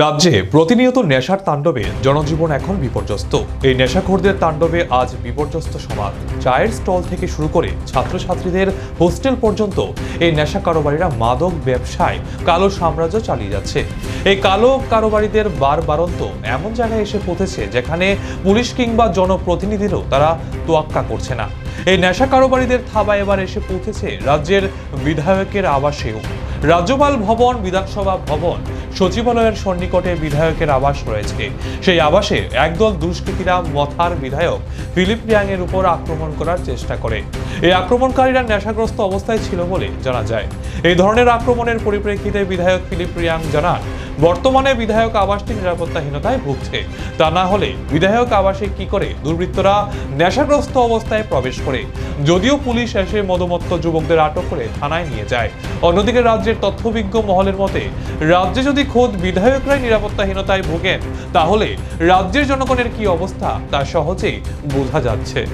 রাজ্যে প্রতিনিয়ত নেশার তাণ্ডবে জনজীবন এখন বিপর্যস্ত। এই নেশাখোরদের তাণ্ডবে আজ বিপর্যস্ত সমাজ। চায়ের স্টল থেকে শুরু করে ছাত্রছাত্রীদের হোস্টেল পর্যন্ত এই নেশা কারোবারীরা মাদক ব্যবসায় কালো সাম্রাজ্য চালিয়ে যাচ্ছে। এই কালো কারোবারীদের বার বারন্ত এমন জায়গায় এসে পৌঁছেছে যেখানে পুলিশ কিংবা জনপ্রতিনিধিরও তারা তোয়াক্কা করছে না। এই নেশা কারোবারীদের থাবা এবার এসে পৌঁছেছে রাজ্যের বিধায়কের আবাসেও। রাজ্যপাল ভবন, বিধানসভা ভবন সচিবালয়ের সন্নিকটে বিধায়কের আবাস রয়েছে। সেই আবাসে একদল দুষ্কৃতীরা মথার বিধায়ক ফিলিপ এর উপর আক্রমণ করার চেষ্টা করে। এই আক্রমণকারীরা নেশাগ্রস্ত অবস্থায় ছিল বলে জানা যায়। এই ধরনের আক্রমণের পরিপ্রেক্ষিতে বিধায়ক ফিলিপ রিয়াং জানান বর্তমানে বিধায়ক আবাসটি নিরাপত্তাহীনতায় ভুগছে। তা না হলে বিধায়ক আবাসে কি করে? দুর্বৃত্তরা নেশাগ্রস্ত অবস্থায় প্রবেশ করে। যদিও পুলিশ এসে মদমত্ত যুবকদের আটক করে থানায় নিয়ে যায়। অন্যদিকে রাজ্যের তথ্যবিজ্ঞ মহলের মতে, রাজ্যে যদি খোদ বিধায়করাই নিরাপত্তাহীনতায় ভোগেন, তাহলে রাজ্যের জনগণের কি অবস্থা তা সহজেই বোঝা যাচ্ছে।